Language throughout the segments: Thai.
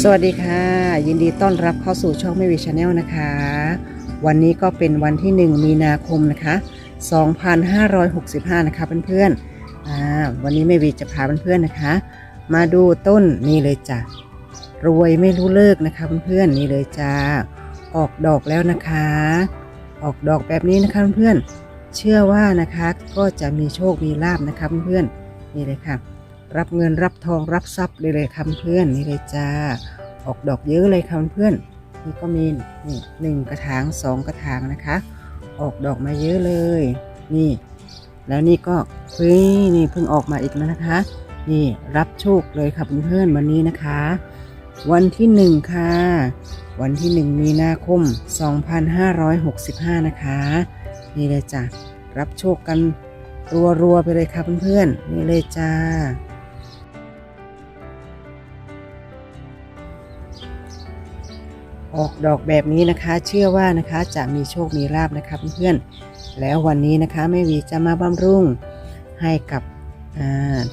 สวัสดีค่ะ ยินดีต้อนรับเข้าสู่ช่องไม่วีชาแนลนะคะ วันนี้ก็เป็นวันที่ 1 มีนาคมนะคะ 2565 นะคะเพื่อนๆวันนี้ไม่วีจะพาเพื่อนๆนะคะ มาดูต้นนี่เลยจ้ะรวยไม่รู้เลิกนะคะเพื่อนๆนี่เลยจ้าออกดอกแล้วนะคะ ออกดอกแบบนี้นะคะเพื่อนๆเชื่อว่านะคะก็จะมีโชคมีลาบนะคะเพื่อนๆนี่เลยค่ะ รับเงินรับทองรับทรัพย์เลยเลยค่ะเพื่อนนี่เลยจ้า ออกดอกเยอะเลยค่ะเพื่อนนี่ก็มีนี่หนึ่งกระถางสองกระถางนะคะ ออกดอกมาเยอะเลย นี่ แล้วนี่ก็เฮ้ยนี่เพิ่งออกมาอีกแล้วนะคะ นี่รับโชคเลยค่ะเพื่อนๆวันนี้นะคะ วันที่หนึ่งค่ะ วันที่หนึ่งมีนาคม 2565 นะคะ นี่เลยจ้ะรับโชคกันรัวๆไปเลยค่ะเพื่อนๆนี่เลยจ้า ออกดอกแบบนี้นะคะ เชื่อว่านะคะจะมีโชคมีลาบนะคะเพื่อนๆแล้ววันนี้นะคะแม่วีจะมาบำรุงให้กับ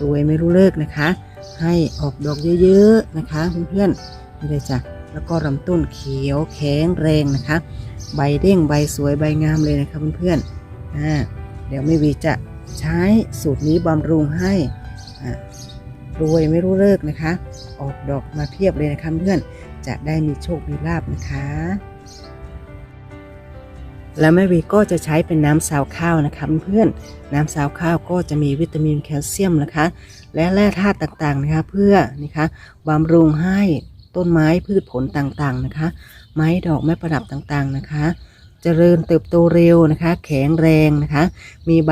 รวยไม่รู้เลิกนะคะ ให้ออกดอกเยอะๆนะคะเพื่อนๆนี่เลยจ้ะแล้วก็ลำต้นเขียวแข็งแรงนะคะ ใบเด้งใบสวยใบงามเลยนะคะเพื่อนๆเดี๋ยวแม่วีจะใช้สูตรนี้บำรุงให้รวยไม่รู้เลิกนะคะ ออกดอกมาเพียบเลยนะคะเพื่อน จะได้มีโชคมีลาบนะคะ แล้วแม่วีก็จะใช้เป็นน้ำซาวข้าวนะคะเพื่อนน้ำซาวข้าวก็จะมีวิตามินแคลเซียมนะคะ และแร่ธาตุต่างๆนะคะเพื่อนะคะบำรุงให้ต้นไม้พืชผลต่างๆนะคะ ไม้ดอกไม้ประดับต่างๆนะคะเจริญเติบโตเร็วนะคะ แข็งแรงนะคะ มีใบ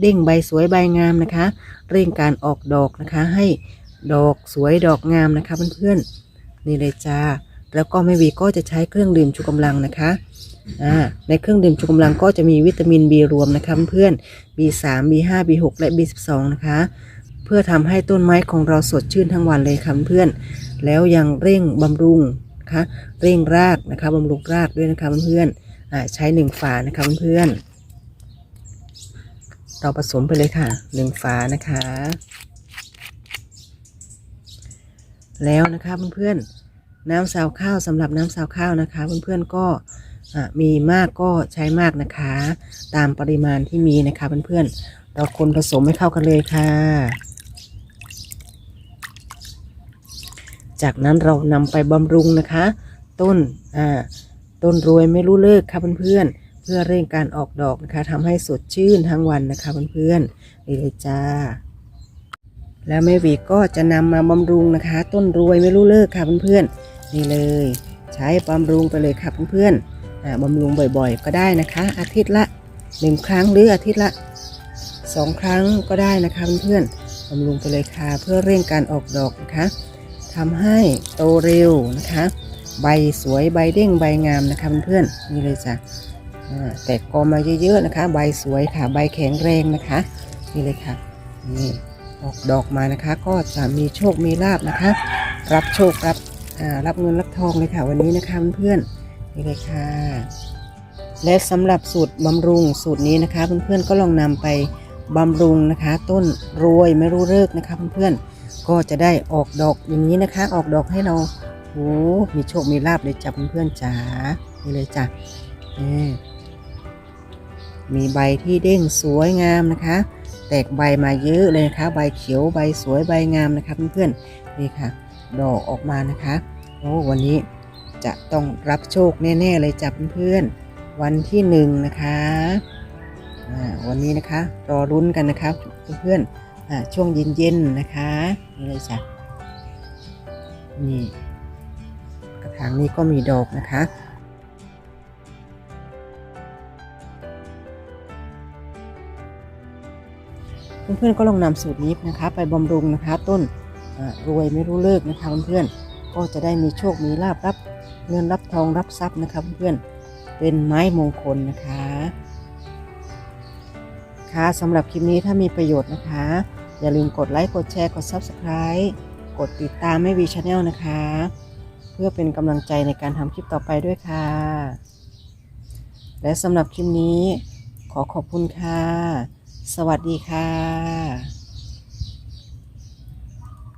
เด้งใบสวยใบงามนะคะ เร่งการออกดอกนะคะ ให้ดอกสวยดอกงามนะคะเพื่อนๆ นี่เลยจ้า แล้วก็แม่วีก็จะใช้เครื่องดื่มชูกำลังนะคะในเครื่องดื่มชูกำลังก็จะมีวิตามิน B รวมนะคะเพื่อน B3 B5 B6 และ B12 นะคะ เพื่อทำให้ต้นไม้ของเราสดชื่นทั้งวันเลยค่ะเพื่อน แล้วยังเร่งบำรุงนะคะเร่งรากนะคะบำรุงรากด้วยนะคะเพื่อนๆอ่าใช้หนึ่งฝานะคะเพื่อนๆเราผสมไปเลยค่ะหนึ่งฝานะคะ แล้วนะคะเพื่อนๆ น้ำซาวข้าวสำหรับน้ำซาวข้าวนะคะ เพื่อนๆก็มีมากก็ใช้มากนะคะ ตามปริมาณที่มีนะคะเพื่อนๆเราคนผสมให้เข้ากันเลยค่ะ จากนั้นเรานำไปบำรุงนะคะ ต้นอ่าต้นรวยไม่รู้เลิกค่ะเพื่อนๆเพื่อเร่งการออกดอกนะคะทำให้สดชื่นทั้งวันนะคะเพื่อนๆเลยจ้าแล้วแม่วีก็จะนำมาบำรุงนะคะ ต้นรวยไม่รู้เลิกค่ะเพื่อนๆ นี่เลย ใช้บำรุงไปเลยค่ะเพื่อนๆบำรุงบ่อยๆ ก็ได้นะคะ อาทิตย์ละหนึ่งครั้งหรืออาทิตย์ละสองครั้งก็ได้นะคะเพื่อนๆบำรุงไปเลยค่ะเพื่อเร่งการออกดอกนะคะทำให้โตเร็วนะคะ ใบสวยใบเด้งใบงามนะคะเพื่อนๆนี่เลยจ้ะแตกกอมาเยอะๆนะคะ ใบสวยค่ะใบแข็งแรงนะคะนี่เลยค่ะนี่ออกดอกมานะคะ ก็จะมีโชคมีลาบนะคะ รับโชครับ รับเงินรับทองเลยค่ะวันนี้นะคะเพื่อนๆนี่เลยค่ะ และสำหรับสูตรบำรุงสูตรนี้นะคะ เพื่อนๆก็ลองนำไปบำรุงนะคะ ต้นรวยไม่รู้เลิกนะคะเพื่อนๆก็จะได้ออกดอกอย่างนี้นะคะ ออกดอกให้เราโอ้มีโชคมีลาบเลยจ้ะเพื่อนๆจ๋านี่เลยจ้ะมีใบที่เด้งสวยงามนะคะ แตกใบมาเยอะเลยนะคะ ใบเขียวใบสวยใบงามนะคะเพื่อนๆนี่ค่ะ ดอกออกมานะคะ โอ้วันนี้จะต้องรับโชคแน่ ๆ เลยจับเพื่อนๆวันที่หนึ่งนะคะวันนี้นะคะรอรุ้นกันนะคะเพื่อนๆอ่าช่วงเย็นๆนะคะนี่เลยจ้ะนี่กระถางนี้ก็มีดอกนะคะเพื่อนๆก็ลองนำสูตรนี้นะคะ ไปบำรุงนะคะ ต้น รวยไม่รู้เลิกนะคะเพื่อนๆก็จะได้มีโชคมีลาบรับเงินรับทองรับทรัพย์นะคะเพื่อนๆเป็นไม้มงคลนะคะ ค่ะสำหรับคลิปนี้ถ้ามีประโยชน์นะคะ อย่าลืมกดไลค์กดแชร์กด Subscribe กดติดตามไม่วีชาแนลนะคะ เพื่อเป็นกำลังใจในการทำคลิปต่อไปด้วยค่ะ และสำหรับคลิปนี้ขอขอบคุณค่ะ สวัสดีค่ะ